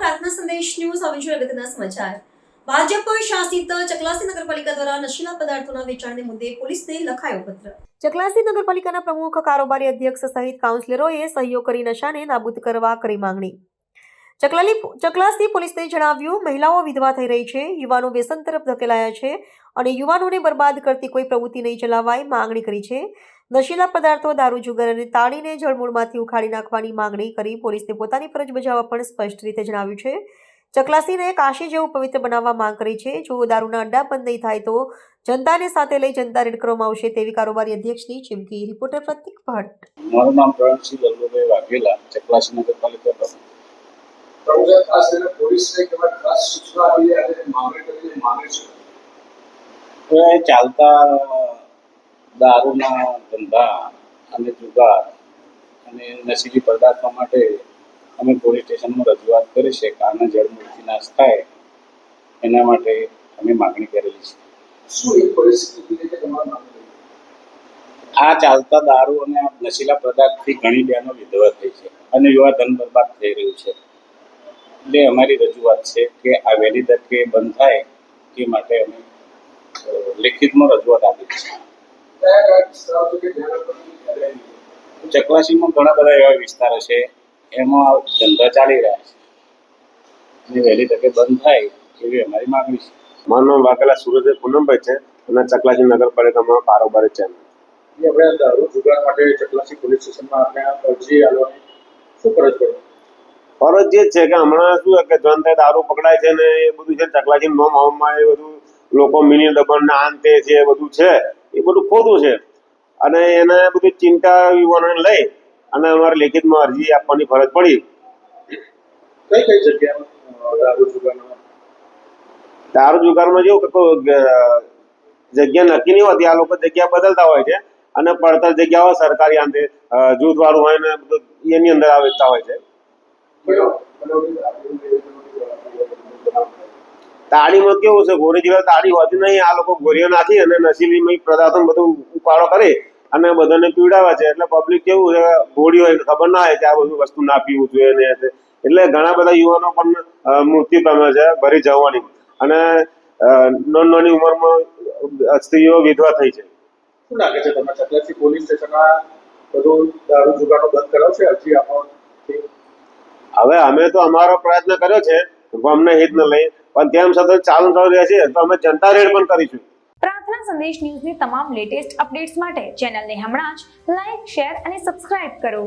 પ્રાર્થના સંદેશ ન્યૂઝ. હવે જોઈએ અગત્યના સમાચાર. ભાજપ શાસિત ચકલાસી નગરપાલિકા દ્વારા નશીલા પદાર્થોના વેચાણને મુદ્દે પોલીસને લખાયો પત્ર. ચકલાસી નગરપાલિકાના પ્રમુખ કારોબારી અધ્યક્ષ સહિત કાઉન્સિલરોએ સહયોગ કરી નશાને નાબૂદ કરવા કરી માંગણી. ચકલાલી ચકલાસી પોલીસને જણાવ્યું, મહિલાઓ વિધવા થઈ રહી છે, યુવાનો વ્યસન તરફ ધકેલાયા છે અને યુવાનોને બરબાદ કરતી કોઈ પ્રવૃત્તિ નહીં ચલાવાય માંગણી કરી છે. નશીલા પદાર્થો દારૂ જુગાર અને તાળીને જળમૂળમાંથી ઉખાડી નાખવાની માંગણી કરી પોલીસને પોતાની ફરજ બજાવવા પણ સ્પષ્ટ રીતે જણાવ્યું છે. ચકલાસીને કાશી જેવું પવિત્ર બનાવવા માંગ કરી છે. જો દારૂના અડ્ડા બંધ નહીં થાય તો જનતાને સાથે લઈ જનતા રેડ કરવામાં આવશે તેવી કારોબારી અધ્યક્ષની ચીમકી રિપોર્ટર પ્રતિક ભટ્ટ. મારું નામ પ્રણસિંહ લલ્લુભાઈ વાઘેલા ચકલાસી નગરપાલિકા પ્રમુખ. ખાસ કરીને પોલીસને કહેવાય ખાસ સૂચના આપી અને માંગણી કરીને માંગે છે? ચાલતા દારૂના ધંધા અને જુગાર અને નશીલી પદાર્થો માટે અમે પોલીસ સ્ટેશનમાં રજૂઆત કરી છે કે આના જળમૂળથી નાશ થાય એના માટે અમે માગણી કરેલી છે? આ ચાલતા દારૂ અને આ નશીલા પદાર્થથી ઘણી બહેનો વિધવા થઈ છે અને યુવા ધન બરબાદ થઈ રહ્યું છે. એટલે અમારી રજૂઆત છે કે આ વહેલી તકે બંધ થાય એ માટે અમે લેખિતમાં રજૂઆત આપી છે. ચકલાસીમાં ઘણા બધા એવા વિસ્તારો છે એમાં ધંધા ચાલી રહ્યા છે. અને વહેલી તકે બંધ થાય એવી અમારી માગણી છે. મારું નામ વાઘેલા સુરજ પૂનમભાઈ છે અને ચકલાસી નગરપાલિકામાં કારોબારી છે. આપણે દારૂ જુગાર માટે ચકલાસી પોલીસ સ્ટેશનમાં આપણે આ અરજી આલવાની શું ફરજ પડે? ફરજ જે છે કે હમણાં શું કે જનતા દારૂ પકડાય છે ને એ બધું છે ચકલાસી નોમ હોમમાં એ બધું લોકો મિની દબણ ના આન તે છે એ બધું છે. એ બધું ખોટું છે. અને એને બધી ચિંતા યુવાનોને લઈ અને અમારે લેખિતમાં અરજી આપવાની ફરજ પડી. કઈ કઈ જગ્યામાં દારૂ જુગારનો દારૂ જુગારમાં જેવું કે જગ્યા નક્કી નહીં હોતી. આ લોકો જગ્યા બદલતા હોય છે અને પડતર જગ્યાઓ સરકારી આંતે જૂથ વાળું હોય ને બધું એની અંદર આવતા હોય છે. તાળીમાં કેવું છે? ગોરી જેવા તાળી હોતી નહીં. આ લોકો ગોરીઓ નાખી અને નશીલી પદાર્થો બધું ઉપાડો કરે અને બધાને પીવડાવે છે. એટલે પબ્લિક કેવું છે? ગોળી હોય ખબર ના હોય કે આ બધું વસ્તુ ના પીવું જોઈએ ને એટલે ઘણા બધા યુવાનો પણ મૃત્યુ પામે છે ભરી જવાની. અને નાની નાની ઉંમરમાં સ્ત્રીઓ વિધવા થઈ છે. શું લાગે છે તમે ચકલાસી પોલીસ સ્ટેશનમાં બધું દારૂ જુગાડો બંધ કરાવશે હજી આપણો હવે અમે તો અમારો પ્રયત્ન કર્યો છે. અમને હિતને લઈ પણ તેમ છતાં ચાલુ ચાલુ રહેશે તો અમે જનતા રેડ પણ કરીશું. પ્રાર્થના સંદેશ ન્યૂઝની તમામ લેટેસ્ટ અપડેટ્સ માટે ચેનલને હમણાં જ લાઈક શેર અને સબસ્ક્રાઇબ કરો.